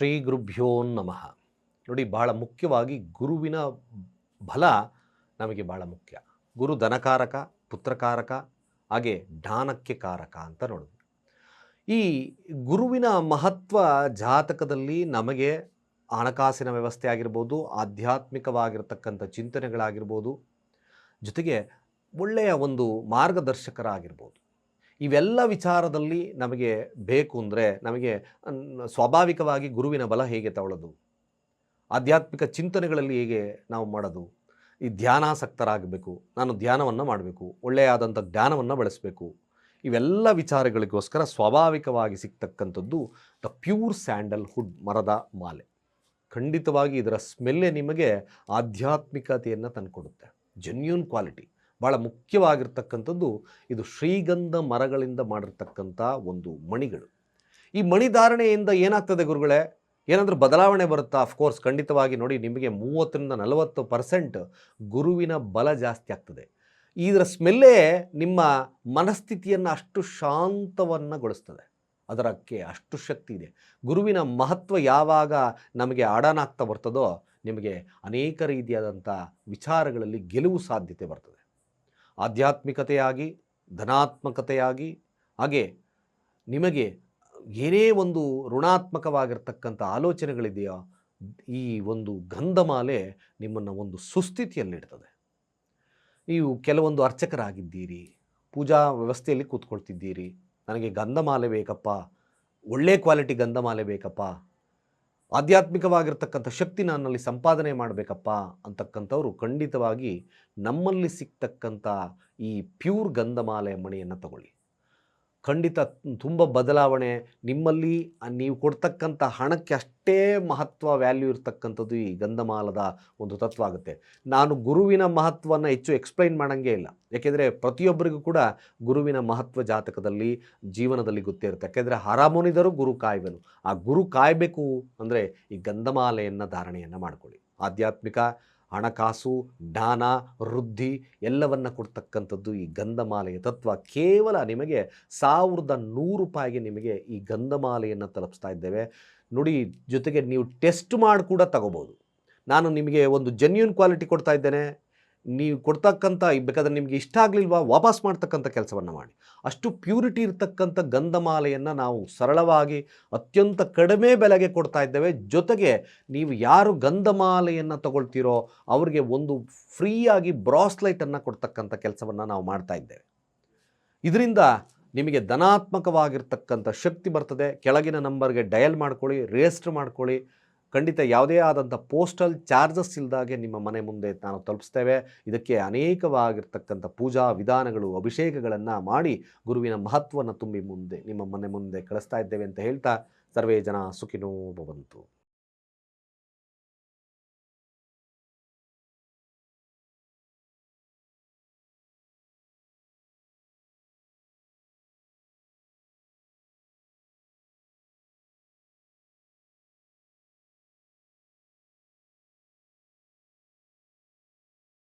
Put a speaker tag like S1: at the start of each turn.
S1: ಶ್ರೀ ಗುರುಭ್ಯೋ ನಮಃ. ನೋಡಿ, ಬಹಳ ಮುಖ್ಯವಾಗಿ ಗುರುವಿನ ಬಲ ನಮಗೆ ಬಹಳ ಮುಖ್ಯ. ಗುರು ಧನಕಾರಕ, ಪುತ್ರಕಾರಕ, ಹಾಗೆ ಜ್ಞಾನಕ್ಕೆ ಕಾರಕ ಅಂತ ನೋಡಿದ್ವಿ ಈ ಗುರುವಿನ ಮಹತ್ವ ಜಾತಕದಲ್ಲಿ ನಮಗೆ ಹಣಕಾಸಿನ ವ್ಯವಸ್ಥೆ ಆಗಿರ್ಬೋದು, ಆಧ್ಯಾತ್ಮಿಕವಾಗಿರತಕ್ಕಂಥ ಚಿಂತನೆಗಳಾಗಿರ್ಬೋದು, ಜೊತೆಗೆ ಒಳ್ಳೆಯ ಒಂದು ಮಾರ್ಗದರ್ಶಕರಾಗಿರ್ಬೋದು. ಇವೆಲ್ಲ ವಿಚಾರದಲ್ಲಿ ನಮಗೆ ಬೇಕು ಅಂದರೆ ನಮಗೆ ಸ್ವಾಭಾವಿಕವಾಗಿ ಗುರುವಿನ ಬಲ ಹೇಗೆ ತಗೊಳ್ಳೋದು ಆಧ್ಯಾತ್ಮಿಕ ಚಿಂತನೆಗಳಲ್ಲಿ ಹೇಗೆ ನಾವು ಮಾಡೋದು? ಈ ಧ್ಯಾನಾಸಕ್ತರಾಗಬೇಕು, ನಾನು ಧ್ಯಾನವನ್ನು ಮಾಡಬೇಕು ಒಳ್ಳೆಯಾದಂಥ ಜ್ಞಾನವನ್ನು ಬಳಸಬೇಕು, ಇವೆಲ್ಲ ವಿಚಾರಗಳಿಗೋಸ್ಕರ ಸ್ವಾಭಾವಿಕವಾಗಿ ಸಿಗ್ತಕ್ಕಂಥದ್ದು ದ ಪ್ಯೂರ್ ಸ್ಯಾಂಡಲ್ ಹುಡ್ ಮರದ ಮಾಲೆ. ಖಂಡಿತವಾಗಿ ಇದರ ಸ್ಮೆಲ್ಲೇ ನಿಮಗೆ ಆಧ್ಯಾತ್ಮಿಕತೆಯನ್ನು ತಂದುಕೊಡುತ್ತೆ ಜೆನ್ಯೂನ್ ಕ್ವಾಲಿಟಿ ಭಾಳ ಮುಖ್ಯವಾಗಿರ್ತಕ್ಕಂಥದ್ದು ಇದು ಶ್ರೀಗಂಧ ಮರಗಳಿಂದ ಮಾಡಿರ್ತಕ್ಕಂಥ ಒಂದು ಮಣಿಗಳು. ಈ ಮಣಿಧಾರಣೆಯಿಂದ ಏನಾಗ್ತದೆ ಗುರುಗಳೇ? ಏನಾದರೂ ಬದಲಾವಣೆ ಬರುತ್ತಾ? ಅಫ್ಕೋರ್ಸ್ ಖಂಡಿತವಾಗಿ ನೋಡಿ, ನಿಮಗೆ ಮೂವತ್ತರಿಂದ ನಲವತ್ತು ಪರ್ಸೆಂಟ್ ಗುರುವಿನ ಬಲ ಜಾಸ್ತಿ ಆಗ್ತದೆ. ಇದರ ಸ್ಮೆಲ್ಲೇ ನಿಮ್ಮ ಮನಸ್ಥಿತಿಯನ್ನು ಅಷ್ಟು ಶಾಂತವನ್ನಗೊಳಿಸ್ತದೆ. ಅದರಕ್ಕೆ ಅಷ್ಟು ಶಕ್ತಿ ಇದೆ. ಗುರುವಿನ ಮಹತ್ವ ಯಾವಾಗ ನಮಗೆ ಆಡಾನಾಗ್ತಾ ಬರ್ತದೋ, ನಿಮಗೆ ಅನೇಕ ರೀತಿಯಾದಂಥ ವಿಚಾರಗಳಲ್ಲಿ ಗೆಲುವು ಸಾಧ್ಯತೆ ಬರ್ತದೆ. ಆಧ್ಯಾತ್ಮಿಕತೆಯಾಗಿ, ಧನಾತ್ಮಕತೆಯಾಗಿ, ಹಾಗೆ ನಿಮಗೆ ಏನೇ ಒಂದು ಋಣಾತ್ಮಕವಾಗಿರ್ತಕ್ಕಂಥ ಆಲೋಚನೆಗಳಿದೆಯೋ ಈ ಒಂದು ಗಂಧಮಾಲೆ ನಿಮ್ಮನ್ನು ಒಂದು ಸುಸ್ಥಿತಿಯಲ್ಲಿಡ್ತದೆ. ನೀವು ಕೆಲವೊಂದು ಅರ್ಚಕರಾಗಿದ್ದೀರಿ, ಪೂಜಾ ವ್ಯವಸ್ಥೆಯಲ್ಲಿ ಕೂತ್ಕೊಳ್ತಿದ್ದೀರಿ. ನನಗೆ ಗಂಧಮಾಲೆ ಬೇಕಪ್ಪ, ಒಳ್ಳೆ ಕ್ವಾಲಿಟಿ ಗಂಧಮಾಲೆ ಬೇಕಪ್ಪ ಆಧ್ಯಾತ್ಮಿಕವಾಗಿರ್ತಕ್ಕಂಥ ಶಕ್ತಿ ನನ್ನಲ್ಲಿ ಸಂಪಾದನೆ ಮಾಡಬೇಕಪ್ಪ ಅಂತಕ್ಕಂಥವ್ರು ಖಂಡಿತವಾಗಿ ನಮ್ಮಲ್ಲಿ ಸಿಗ್ತಕ್ಕಂಥ ಈ ಪ್ಯೂರ್ ಗಂಧಮಾಲೆ ಮಣಿಯನ್ನು ತಗೊಳ್ಳಿ. ಖಂಡಿತ ತುಂಬ ಬದಲಾವಣೆ, ನಿಮ್ಮಲ್ಲಿ ನೀವು ಕೊಡ್ತಕ್ಕಂಥ ಹಣಕ್ಕೆ ಅಷ್ಟೇ ಮಹತ್ವ ವ್ಯಾಲ್ಯೂ ಇರತಕ್ಕಂಥದ್ದು ಈ ಗಂಧಮಾಲದ ಒಂದು ತತ್ವ ಆಗುತ್ತೆ. ನಾನು ಗುರುವಿನ ಮಹತ್ವವನ್ನು ಹೆಚ್ಚು ಎಕ್ಸ್ಪ್ಲೈನ್ ಮಾಡೋಂಗೇ ಇಲ್ಲ. ಯಾಕೆಂದರೆ ಪ್ರತಿಯೊಬ್ಬರಿಗೂ ಕೂಡ ಗುರುವಿನ ಮಹತ್ವ ಜಾತಕದಲ್ಲಿ, ಜೀವನದಲ್ಲಿ ಗೊತ್ತೇ ಇರುತ್ತೆ. ಯಾಕೆಂದರೆ ಹರಮುನಿದರು ಗುರು ಕಾಯುವನು. ಆ ಗುರು ಕಾಯಬೇಕು ಅಂದರೆ ಈ ಗಂಧಮಾಲೆಯನ್ನು ಧಾರಣೆಯನ್ನು ಮಾಡಿಕೊಳ್ಳಿ. ಆಧ್ಯಾತ್ಮಿಕ ಹಣಕಾಸು, ಜ್ಞಾನ, ವೃದ್ಧಿ ಎಲ್ಲವನ್ನು ಕೊಡ್ತಕ್ಕಂಥದ್ದು ಈ ಗಂಧಮಾಲೆಯ ತತ್ವ. ಕೇವಲ ನಿಮಗೆ ಸಾವಿರದ ನೂರು ರೂಪಾಯಿಗೆ ನಿಮಗೆ ಈ ಗಂಧಮಾಲೆಯನ್ನು ತಲುಪಿಸ್ತಾ ಇದ್ದೇವೆ. ನೋಡಿ, ಜೊತೆಗೆ ನೀವು ಟೆಸ್ಟ್ ಮಾಡಿ ಕೂಡ ತಗೋಬೋದು. ನಾನು ನಿಮಗೆ ಒಂದು ಜೆನ್ಯೂನ್ ಕ್ವಾಲಿಟಿ ಕೊಡ್ತಾ ಇದ್ದೇನೆ. ನೀವು ಕೊಡ್ತಕ್ಕಂಥ, ಬೇಕಾದ್ರೆ ನಿಮಗೆ ಇಷ್ಟ ಆಗಲಿಲ್ವಾ, ವಾಪಸ್ ಮಾಡ್ತಕ್ಕಂಥ ಕೆಲಸವನ್ನು ಮಾಡಿ. ಅಷ್ಟು ಪ್ಯೂರಿಟಿ ಇರತಕ್ಕಂಥ ಗಂಧಮಾಲೆಯನ್ನು ನಾವು ಸರಳವಾಗಿ, ಅತ್ಯಂತ ಕಡಿಮೆ ಬೆಲೆಗೆ ಕೊಡ್ತಾ ಇದ್ದೇವೆ. ಜೊತೆಗೆ ನೀವು ಯಾರು ಗಂಧಮಾಲೆಯನ್ನು ತಗೊಳ್ತೀರೋ, ಅವರಿಗೆ ಒಂದು ಫ್ರೀಯಾಗಿ ಬ್ರಾಸ್ಲೈಟನ್ನು ಕೊಡ್ತಕ್ಕಂಥ ಕೆಲಸವನ್ನು ನಾವು ಮಾಡ್ತಾ ಇದ್ದೇವೆ. ಇದರಿಂದ ನಿಮಗೆ ಧನಾತ್ಮಕವಾಗಿರ್ತಕ್ಕಂಥ ಶಕ್ತಿ ಬರ್ತದೆ. ಕೆಳಗಿನ ನಂಬರ್ಗೆ ಡಯಲ್ ಮಾಡ್ಕೊಳ್ಳಿ ರಿಜಿಸ್ಟರ್ ಮಾಡ್ಕೊಳ್ಳಿ. ಖಂಡಿತ ಯಾವುದೇ ಆದಂಥ ಪೋಸ್ಟಲ್ ಚಾರ್ಜಸ್ ಇಲ್ಲದಾಗೆ ನಿಮ್ಮ ಮನೆ ಮುಂದೆ ನಾನು ತಲುಪಿಸ್ತೇವೆ. ಇದಕ್ಕೆ ಅನೇಕವಾಗಿರ್ತಕ್ಕಂಥ ಪೂಜಾ ವಿಧಾನಗಳು, ಅಭಿಷೇಕಗಳನ್ನು ಮಾಡಿ ಗುರುವಿನ ಮಹತ್ವವನ್ನು ತುಂಬಿ ಮುಂದೆ, ನಿಮ್ಮ ಮನೆ ಮುಂದೆ ಕಳಿಸ್ತಾ ಇದ್ದೇವೆ ಅಂತ ಹೇಳ್ತಾ ಸರ್ವೇ ಜನ ಸುಖಿನೋ ಭವಂತು